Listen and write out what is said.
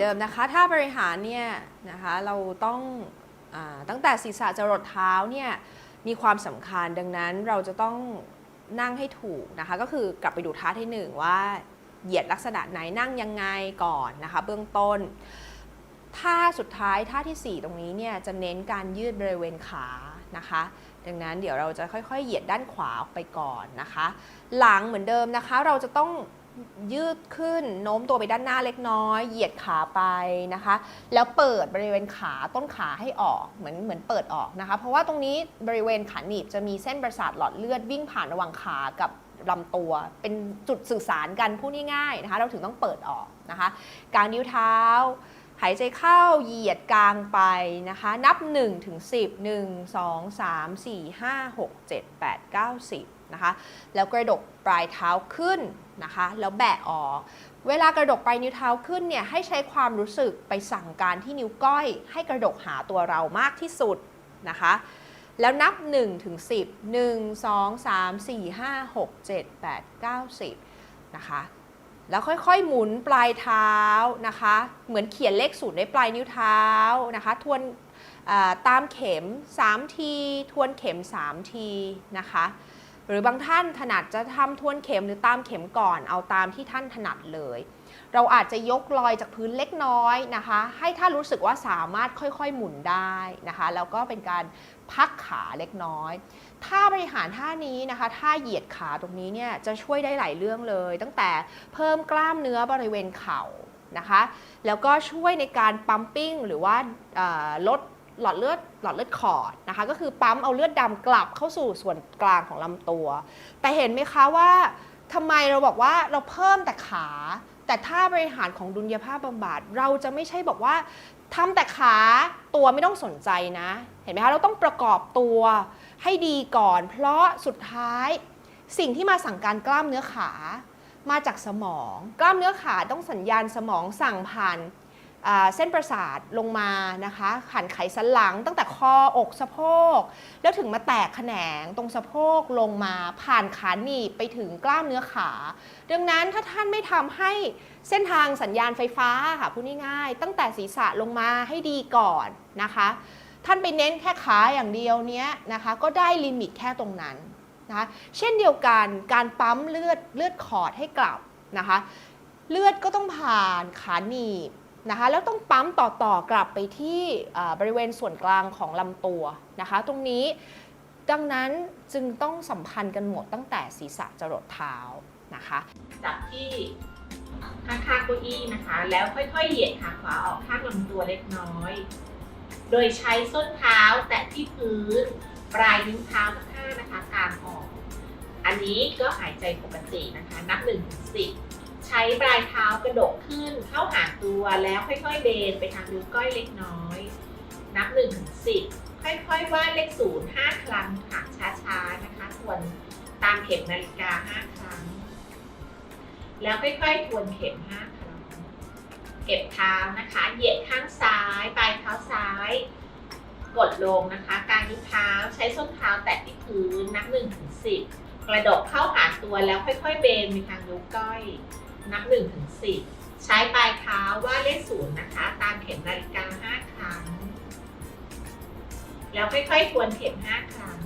เดิมนะคะ ถ้าบริหารเนี่ยนะคะเราต้องอตั้งแต่ศีรษะจรดเท้าเนี่ยมีความสำคัญดังนั้นเราจะต้องนั่งให้ถูกนะคะ ก็คือกลับไปดูท่าที่หนึ่งว่าเหยียดลักษณะไหนนั่งยังไงก่อนนะคะ เบื้องต้นท่าสุดท้ายท่าทีสี่4 ตรงนี้เนี่ยจะเน้นการยืดบริเวณขานะคะ ดังนั้นเดี๋ยวเราจะค่อยๆ เหยียดด้านขวาออกไปก่อนนะคะ หลังเหมือนเดิมนะคะ เราจะต้อง ยืดขึ้นโน้มตัวไปด้านหน้าเล็กน้อย เหยียดขาไปนะคะ แล้วเปิดบริเวณขาต้นขาให้ออกเหมือนเหมือนเปิดออกนะคะ เพราะว่าตรงนี้บริเวณขาหนีบจะมีเส้นประสาทหลอดเลือดวิ่งผ่านระหว่างขากับลำตัว เป็นจุดสื่อสารกันพูดง่ายๆนะคะ เราถึงต้องเปิดออกนะคะกางนิ้วเท้า หายใจเข้าเหยียดกลางไปนะคะ นับ1ถึง10 1 2 3 4 5 6 7 8 9 10 นะคะ แล้วกระดกปลายเท้าขึ้นนะคะ แล้วแบะออก เวลากระดกปลายนิ้วเท้าขึ้นเนี่ยให้ใช้ความรู้สึกไปสั่งการที่นิ้วก้อย ให้กระดกหาตัวเรามากที่สุดนะคะแล้วนับ1ถึง10 1 2 3 4 5 6 7 8 9 10นะคะ แล้วค่อยๆหมุนปลายเท้านะคะ เหมือนเขียนเลขศูนย์ในปลายนิ้วเท้านะคะ ทวนตามเข็ม 3 ที ทวนเข็ม 3 ทีนะคะ หรือบางท่านถนัดจะทำทวนเข็มหรือตามเข็มก่อน เอาตามที่ท่านถนัดเลย เราอาจจะยกลอยจากพื้นเล็กน้อยนะคะ ให้ท่านรู้สึกว่าสามารถค่อยๆหมุนได้นะคะ แล้วก็เป็นการพักขาเล็กน้อยท่าบริหารท่านี้นะคะท่าเหยียดขาตรงนี้เนี่ยจะช่วยได้หลายเรื่องเลย ตั้งแต่เพิ่มกล้ามเนื้อบริเวณเข่านะคะ แล้วก็ช่วยในการปั๊มปิ้งหรือว่าลด หลอดเลือดหลอดเลือดขอดนะคะ ก็คือปั๊มเอาเลือดดำกลับเข้าสู่ส่วนกลางของลำตัว แต่เห็นไหมคะว่าทำไมเราบอกว่าเราเพิ่มแต่ขา แต่ท่าบริหารของดุลยภาพบำบัดเราจะไม่ใช่บอกว่าทำแต่ขาตัวไม่ต้องสนใจนะ เห็นไหมคะเราต้องประกอบตัวให้ดีก่อน เพราะสุดท้ายสิ่งที่มาสั่งการกล้ามเนื้อขามาจากสมอง กล้ามเนื้อขาต้องสัญญาณสมองสั่งผ่าน เส้นประสาทลงมานะคะผ่านไขสันหลังตั้งแต่คออกสะโพก แล้วถึงมาแตกแขนงตรงสะโพกลงมาผ่านขาหนีบไปถึงกล้ามเนื้อขา ดังนั้นถ้าท่านไม่ทำให้เส้นทางสัญญาณไฟฟ้าค่ะพูดง่ายๆตั้งแต่ศีรษะลงมาให้ดีก่อนนะคะ ท่านไปเน้นแค่ขาอย่างเดียวเนี้ยนะคะก็ได้ลิมิตแค่ตรงนั้นนะคะเช่นเดียวกันการปั๊มเลือดเลือดขอดให้กลับนะคะ เลือดก็ต้องผ่านขาหนีบ นะคะแล้วต้องปั๊มต่อต่อกลับไปที่บริเวณส่วนกลางของลำตัวนะคะ ตรงนี้ดังนั้นจึงต้องสัมพันธ์กันหมดตั้งแต่ศีรษะจรดเท้านะคะ จับที่ข้างๆเก้าอี้นะคะ แล้วค่อยๆเหยียดขาขวาออกข้างลำตัวเล็กน้อย โดยใช้ส้นเท้าแตะที่พื้น ปลายนิ้วเท้าทั้งห้านะคะกางออก อันนี้ก็หายใจปกตินะคะ นับหนึ่งถึงสิบ ใช้ปลายเท้ากระดกขึ้นเข้าหาตัวแล้วค่อยๆเบนไปทางนิ้วก้อยเล็กน้อย นับหนึ่งถึงสิบค่อยๆวาดเลขศูนย์ห้าครั้งค่ะช้าๆนะคะทวนตามเข็มนาฬิกาห้าครั้ง แล้วค่อยๆทวนเข็มห้าครั้ง เก็บเท้านะคะ เหยียดข้างซ้ายปลายเท้าซ้าย กดลงนะคะ กางนิ้วเท้าใช้ส้นเท้าแตะที่พื้นนับหนึ่งถึงสิบกระดกเข้าหาตัวแล้วค่อยๆเบนไปทางนิ้วก้อย นับหนึ่งถึงสิบใช้ปลายเท้าว่าดเลขศูนย์นะคะ ตามเข็มนาฬิกาห้าครั้ง แล้วค่อยๆทวนเข็มห้าครั้ง